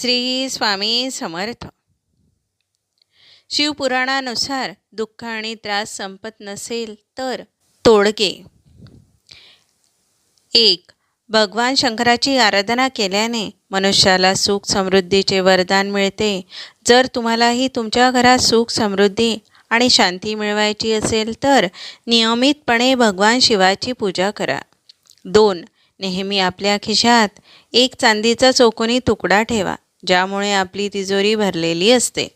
श्री स्वामी समर्थ. शिवपुराणानुसार दुःख आणि त्रास संपत नसेल तर तोडगे. एक भगवान शंकराची आराधना केल्याने मनुष्याला सुख समृद्धीचे वरदान मिळते. जर तुम्हालाही तुमच्या घरात सुख समृद्धी आणि शांती मिळवायची असेल तर नियमितपणे भगवान शिवाची पूजा करा. दोन नेहमी आपल्या खिशात एक चांदीचा चौकोनी तुकडा ठेवा. ज्यामुळे आपली तिजोरी भरलेली असते.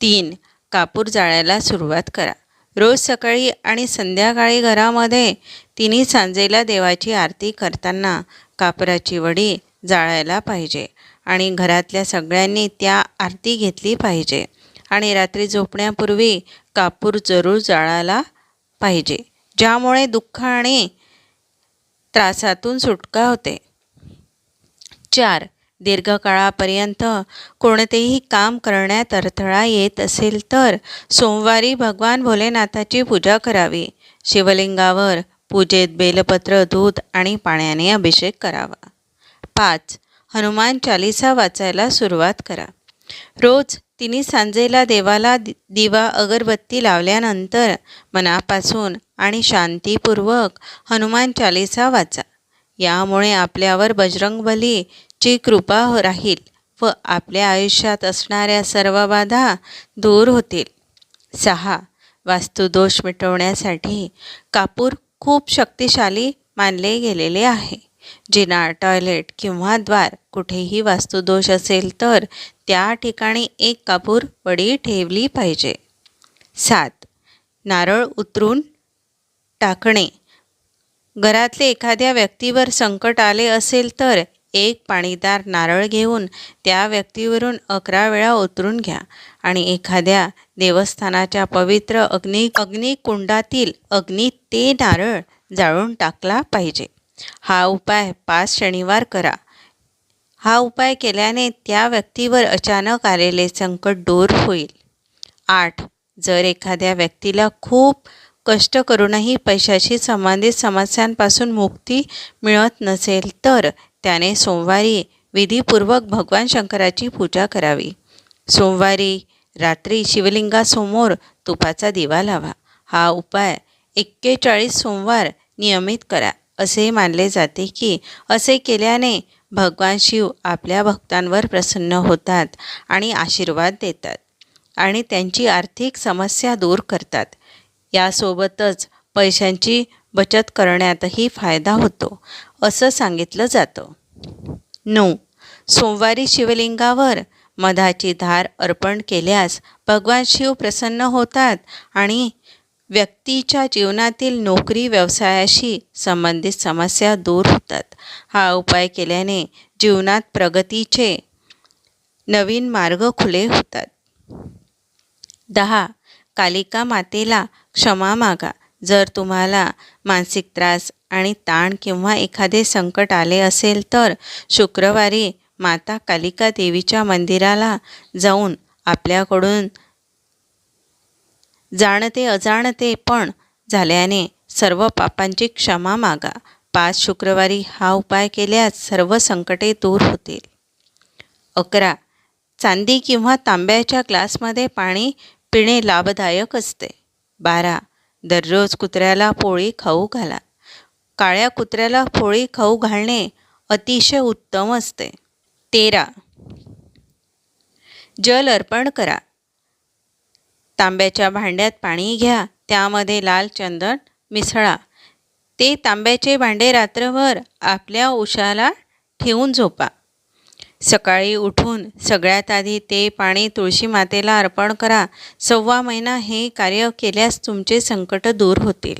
तीन कापूर जाळायला सुरुवात करा. रोज सकाळी आणि संध्याकाळी घरामध्ये तिन्ही सांजेला देवाची आरती करताना कापराची वडी जाळायला पाहिजे आणि घरातल्या सगळ्यांनी त्या आरती घेतली पाहिजे आणि रात्री झोपण्यापूर्वी कापूर जरूर जाळायला पाहिजे ज्यामुळे दुःख आणि त्रासातून सुटका होते. चार दीर्घकाळापर्यंत कोणतेही काम करण्यात अडथळा येत असेल तर सोमवारी भगवान भोलेनाथाची पूजा करावी. शिवलिंगावर पूजेत बेलपत्र दूध आणि पाण्याने अभिषेक करावा. पाच हनुमान चालिसा वाचायला सुरुवात करा. रोज तिन्ही सांजेला देवाला दि दिवा अगरबत्ती लावल्यानंतर मनापासून आणि शांतीपूर्वक हनुमान चालिसा वाचा. यामुळे आपल्यावर बजरंगबली ची कृपा हो- राहील व आपल्या आयुष्यात असणाऱ्या सर्व बाधा दूर होतील. सहा. वास्तुदोष मिटवण्यासाठी कापूर खूप शक्तिशाली मानले गेलेले आहे. जिना टॉयलेट किंवा द्वार कुठेही वास्तुदोष असेल तर त्या ठिकाणी एक कापूर वडी ठेवली पाहिजे. सात. नारळ उतरून टाकणे. घरातले एखाद्या व्यक्तीवर संकट आले असेल तर एक पाणीदार नारळ घेऊन त्या व्यक्तीवरून अकरा वेळा उतरून घ्या. आणि एखाद्या देवस्थानाच्या पवित्र अग्नी अग्निकुंडातील अग्नी ते नारळ जाळून टाकला पाहिजे. हा उपाय पाच शनिवार करा. हा उपाय केल्याने त्या व्यक्तीवर अचानक आलेले संकट दूर होईल. आठ जर एखाद्या व्यक्तीला खूप कष्ट करूनही पैशाशी संबंधित समस्यांपासून मुक्ती मिळत नसेल तर त्याने सोमवारी विधीपूर्वक भगवान शंकराची पूजा करावी. सोमवारी रात्री शिवलिंगासमोर तुपाचा दिवा लावा. हा उपाय एक्केचाळीस सोमवार नियमित करा. असे मानले जाते की असे केल्याने भगवान शिव आपल्या भक्तांवर प्रसन्न होतात आणि आशीर्वाद देतात आणि त्यांची आर्थिक समस्या दूर करतात. यासोबतच पैशांची बचत करण्यातही फायदा होतो असं सांगितलं जातं. नऊ. सोमवारी शिवलिंगावर मधाची धार अर्पण केल्यास भगवान शिव प्रसन्न होतात आणि व्यक्तीच्या जीवनातील नोकरी व्यवसायाशी संबंधित समस्या दूर होतात. हा उपाय केल्याने जीवनात प्रगतीचे नवीन मार्ग खुले होतात. दहा. कालिका मातेला क्षमा मागा. जर तुम्हाला मानसिक त्रास आणि ताण किंवा एखादे संकट आले असेल तर शुक्रवारी माता कालिका देवीच्या मंदिराला जाऊन आपल्याकडून जाणते अजाणते पण झाल्याने सर्व पापांची क्षमा मागा. पाच शुक्रवारी हा उपाय केल्यास सर्व संकटे दूर होतील. अकरा. चांदी किंवा तांब्याच्या ग्लासमध्ये पाणी पिणे लाभदायक असते. बारा. दररोज कुत्र्याला पोळी खाऊ घाला. काळ्या कुत्र्याला पोळी खाऊ घालणे अतिशय उत्तम असते. तेरा. जल अर्पण करा. तांब्याच्या भांड्यात पाणी घ्या. त्यामध्ये लाल चंदन मिसळा. ते तांब्याचे भांडे रात्रभर आपल्या उशाला ठेवून झोपा. सकाळी उठून सगळ्यात आधी ते पाणी तुळशी मातेला अर्पण करा. सव्वा महिना हे कार्य केल्यास तुमचे संकट दूर होतील.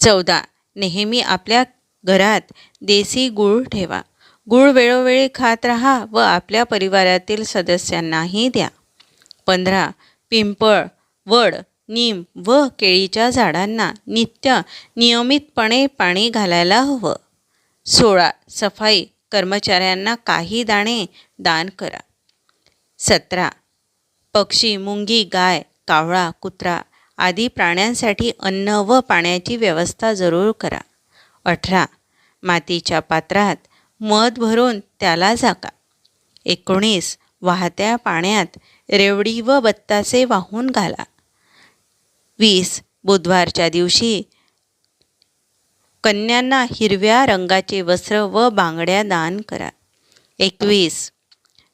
चौदा. नेहमी आपल्या घरात देसी गूळ ठेवा. गूळ वेळोवेळी खात राहा व आपल्या परिवारातील सदस्यांनाही द्या. पंधरा. पिंपळ वड नीम व केळीच्या झाडांना नित्य नियमितपणे पाणी घालायला हवं. सोळा. सफाई कर्मचाऱ्यांना काही दाणे दान करा. सतरा. पक्षी मुंगी गाय कावळा कुत्रा आदी प्राण्यांसाठी अन्न व पाण्याची व्यवस्था जरूर करा. अठरा. मातीच्या पात्रात मध भरून त्याला झाका. एकोणीस. वाहत्या पाण्यात रेवडी व बत्तासे वाहून घाला. वीस. बुधवारच्या दिवशी कन्यांना हिरव्या रंगाचे वस्त्र व बांगड्या दान करा. एकवीस.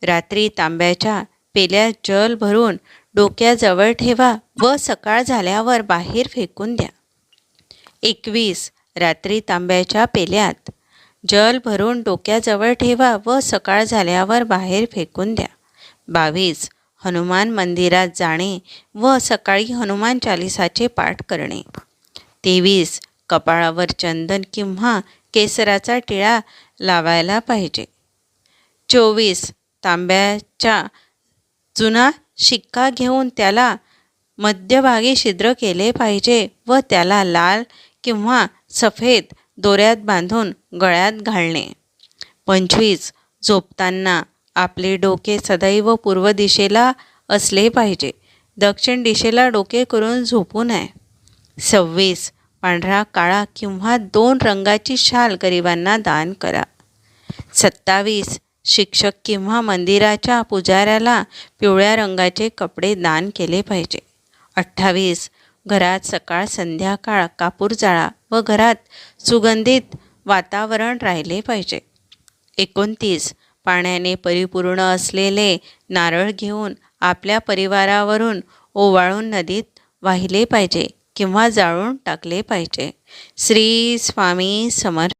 रात्री तांब्याच्या पेल्यात जल भरून डोक्याजवळ ठेवा व सकाळ झाल्यावर बाहेर फेकून द्या. एकवीस. रात्री तांब्याच्या पेल्यात जल भरून डोक्याजवळ ठेवा व सकाळ झाल्यावर बाहेर फेकून द्या. बावीस. हनुमान मंदिरात जाणे व सकाळी हनुमान चालिसाचे पाठ करणे. तेवीस. कपाळावर चंदन किंवा केसराचा टिळा लावायला पाहिजे. चोवीस. तांब्याच्या जुना शिक्का घेऊन त्याला मध्यभागी छिद्र केले पाहिजे व त्याला लाल किंवा सफेद दोऱ्यात बांधून गळ्यात घालणे. पंचवीस. झोपताना आपले डोके सदैव पूर्व दिशेला असले पाहिजे. दक्षिण दिशेला डोके करून झोपू नये. सव्वीस. पांढरा काळा किंवा दोन रंगाची शाल गरिबांना दान करा. सत्तावीस. शिक्षक किंवा मंदिराच्या पुजाऱ्याला पिवळ्या रंगाचे कपडे दान केले पाहिजे. अठ्ठावीस. घरात सकाळ संध्याकाळ कापूर जाळा व घरात सुगंधित वातावरण राहिले पाहिजे. एकोणतीस. पाण्याने परिपूर्ण असलेले नारळ घेऊन आपल्या परिवारावरून ओवाळून नदीत वाहिले पाहिजे. किंवा जाळून टाकले पाहिजे. श्री स्वामी समर्थ